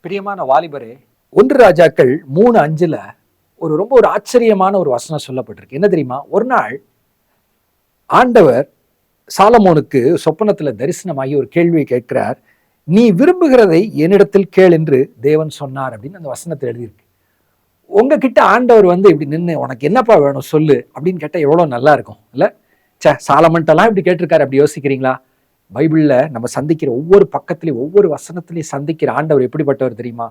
பிரியமான வாலிபரே ஒன்று ராஜாக்கள் மூணு அஞ்சில் ஒரு ரொம்ப ஒரு ஆச்சரியமான ஒரு வசனம் சொல்லப்பட்டிருக்கு. என்ன தெரியுமா? ஒரு நாள் ஆண்டவர் சாலமோனுக்கு சொப்பனத்தில் தரிசனமாகி ஒரு கேள்வியை கேட்கிறார். நீ விரும்புகிறதை என்னிடத்தில் கேள் என்று தேவன் சொன்னார் அப்படின்னு அந்த வசனத்தில் எழுதியிருக்கு. உங்ககிட்ட ஆண்டவர் வந்து இப்படி நின்று உனக்கு என்னப்பா வேணும்? சொல்லு. அப்படின்னு கேட்டால் எவ்வளோ நல்லா இருக்கும். இல்லை? சே சாலமன்ட்டெல்லாம் இப்படி கேட்டிருக்காரு. அப்படி யோசிக்கிறீங்களா? பைபிளில் நம்ம சந்திக்கிற ஒவ்வொரு பக்கத்துலையும் ஒவ்வொரு வசனத்திலையும் சந்திக்கிற ஆண்டவர் எப்படிப்பட்டவர் தெரியுமா?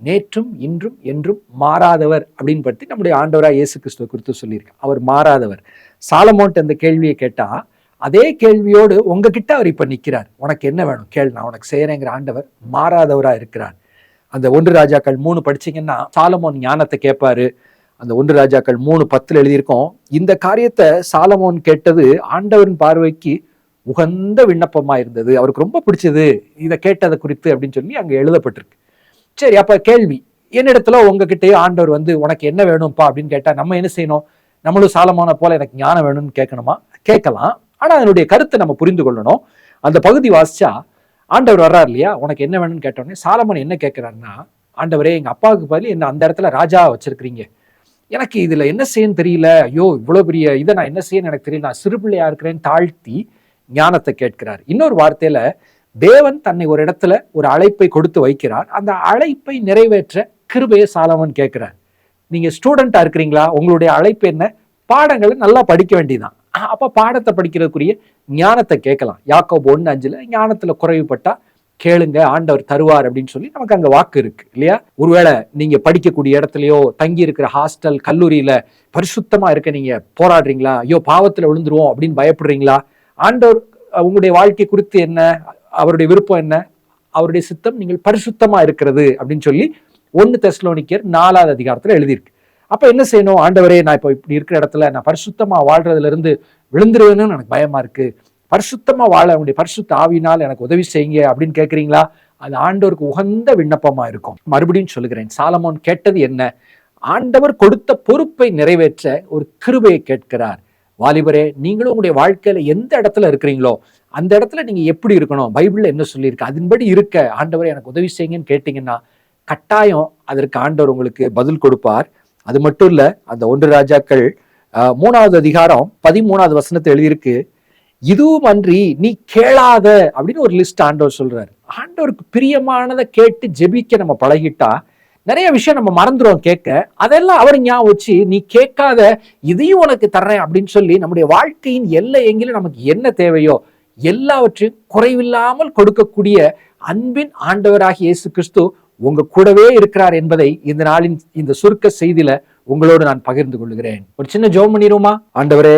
நேற்றும் இன்றும் என்றும் மாறாதவர் அப்படின்னு பற்றி நம்முடைய ஆண்டவராக இயேசு கிறிஸ்துவ குறித்து சொல்லியிருக்கேன் அவர் மாறாதவர். சாலமோன்ட் அந்த கேள்வியை கேட்டால் அதே கேள்வியோடு உங்ககிட்ட அவர் இப்போ நிற்கிறார் உனக்கு என்ன வேணும்? கேள் நான் உனக்கு செய்கிறேங்கிற ஆண்டவர் மாறாதவராக இருக்கிறார். அந்த ஒன்று ராஜாக்கள் மூணு படிச்சீங்கன்னா சாலமோன் ஞானத்தை கேட்பாரு. அந்த ஒன்று ராஜாக்கள் மூணு பத்தில் எழுதியிருக்கோம் இந்த காரியத்தை சாலமோன் கேட்டது ஆண்டவரின் பார்வைக்கு உகந்த விண்ணப்பமாக இருந்தது. அவருக்கு ரொம்ப பிடிச்சது இதை கேட்டதை குறித்து அப்படின்னு சொல்லி அங்கே எழுதப்பட்டிருக்கு. சரி அப்போ கேள்வி என்னிடத்துல உங்ககிட்டயே ஆண்டவர் வந்து உனக்கு என்ன வேணும்ப்பா? அப்படின்னு கேட்டால் நம்ம என்ன செய்யணும்? நம்மளும் சாலமான போல எனக்கு ஞானம் வேணும்னு கேட்கணுமா? கேட்கலாம். ஆனால் அதனுடைய கருத்தை நம்ம புரிந்து கொள்ளணும். அந்த பகுதி வாசிச்சா ஆண்டவர் வர்றார் இல்லையா? உனக்கு என்ன வேணும்னு? கேட்டோடனே சாலமன் என்ன கேட்குறாருன்னா ஆண்டவரே எங்கள் அப்பாவுக்கு பதில் என்ன அந்த இடத்துல ராஜா வச்சிருக்கிறீங்க. எனக்கு இதில் என்ன செய்யன்னு தெரியல. ஐயோ இவ்வளோ பெரிய இதை நான் என்ன செய்யன்னு எனக்கு தெரியல. நான் சிறு பிள்ளையா இருக்கிறேன்னு தாழ்த்தி ஞானத்தை கேட்கிறார். இன்னொரு வார்த்தையில தேவன் தன்னை ஒரு இடத்துல ஒரு அழைப்பை கொடுத்து வைக்கிறார். அந்த அழைப்பை நிறைவேற்ற கிருபையை சாலமன் கேட்கிறார். நீங்கள் ஸ்டூடெண்ட்டாக இருக்கிறீங்களா? உங்களுடைய அழைப்பு என்ன? பாடங்களை நல்லா படிக்க வேண்டியதான் அப்போ பாடத்தை படிக்கிறதுக்குரிய ஞானத்தை கேட்கலாம். யாக்கோப் ஒன்று அஞ்சில் ஞானத்தில் குறைவுபட்டா கேளுங்க ஆண்டவர் தருவார் அப்படின்னு சொல்லி நமக்கு அங்கே வாக்கு இருக்கு இல்லையா? ஒருவேளை நீங்க படிக்கக்கூடிய இடத்துலையோ தங்கி இருக்கிற ஹாஸ்டல் கல்லூரியில பரிசுத்தமா இருக்க நீங்க போராடுறீங்களா? ஐயோ பாவத்தில் விழுந்துருவோம் அப்படின்னு பயப்படுறீங்களா? ஆண்டவர் உங்களுடைய வாழ்க்கை குறித்து என்ன அவருடைய விருப்பம் என்ன அவருடைய சித்தம் நீங்கள் பரிசுத்தமா இருக்கிறது அப்படின்னு சொல்லி ஒன்னு தெஸ்லோனிக்கர் நாலாவது அதிகாரத்துல எழுதியிருக்கு. அப்ப என்ன செய்யணும்? ஆண்டவரே நான் இப்போ இப்படி இருக்கிற இடத்துல நான் பரிசுத்தமா வாழ்றதுல இருந்து விழுந்துருவேன்னு எனக்கு பயமா இருக்கு. பரிசுத்தமா வாழ உங்களுடைய பரிசுத்த ஆவினால் எனக்கு உதவி செய்யுங்க அப்படின்னு கேட்குறீங்களா அது ஆண்டவருக்கு உகந்த விண்ணப்பமா இருக்கும். மறுபடியும் சொல்லுகிறேன் சாலமோன் கேட்டது என்ன? ஆண்டவர் கொடுத்த பொறுப்பை நிறைவேற்ற ஒரு கிருபையை கேட்கிறார். வாலிபரே நீங்களும் உங்களுடைய வாழ்க்கையில எந்த இடத்துல இருக்கிறீங்களோ அந்த இடத்துல நீங்க எப்படி இருக்கணும்? பைபிள்ல என்ன சொல்லியிருக்கு? அதன்படி இருக்க. ஆண்டவரை எனக்கு உதவி செய்யுங்கன்னு கேட்டீங்கன்னா கட்டாயம் அதற்கு ஆண்டவர் உங்களுக்கு பதில் கொடுப்பார். அது மட்டும் இல்ல அந்த ஒன்று ராஜாக்கள் மூணாவது அதிகாரம் பதிமூணாவது வசனத்தை எழுதியிருக்கு இதுவும் அன்றி நீ கேளாத அப்படின்னு ஒரு லிஸ்ட் ஆண்டவர் சொல்றாரு. ஆண்டவருக்கு பிரியமானதை கேட்டு ஜெபிக்க நம்ம பழகிட்டா நிறைய விஷயம் நம்ம மறந்துடும் கேட்க. அதெல்லாம் அவர் ஞாபகம் வச்சு நீ கேட்காத இதையும் உனக்கு தர்றேன் அப்படின்னு சொல்லி நம்முடைய வாழ்க்கையின் எல்லை எங்கிலும் நமக்கு என்ன தேவையோ எல்லாவற்றையும் குறைவில்லாமல் கொடுக்கக்கூடிய அன்பின் ஆண்டவராகிய இயேசு கிறிஸ்து உங்க கூடவே இருக்கிறார் என்பதை இந்த நாளின் இந்த சுருக்க செய்தியில உங்களோடு நான் பகிர்ந்து கொள்கிறேன். ஒரு சின்ன ஜோம் பண்ணிருமா ஆண்டவரே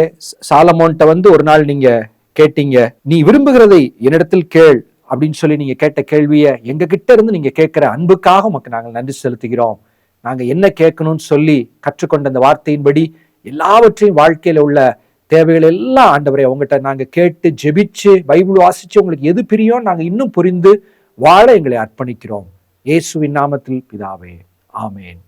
சாலமோன்ட்ட வந்து ஒரு நாள் நீங்க கேட்டீங்க. நீ விரும்புகிறதை என்னிடத்தில் கேள். அப்படின்னு சொல்லி நீங்க கேட்ட கேள்வியை எங்க கிட்ட இருந்து நீங்க கேட்கிற அன்புக்காக உமக்கு நாங்கள் நன்றி செலுத்துகிறோம். நாங்க என்ன கேட்கணும்னு சொல்லி கற்றுக்கொண்ட அந்த வார்த்தையின்படி எல்லாவற்றையும் வாழ்க்கையில உள்ள தேவைகள் எல்லாம் ஆண்டவரை உங்ககிட்ட நாங்க கேட்டு ஜெபிச்சு பைபிள் வாசிச்சு உங்களுக்கு எது பிரியும் நாங்க இன்னும் புரிந்து வாழ எங்களை அர்ப்பணிக்கிறோம். இயேசுவின் நாமத்தில் பிதாவே. ஆமேன்.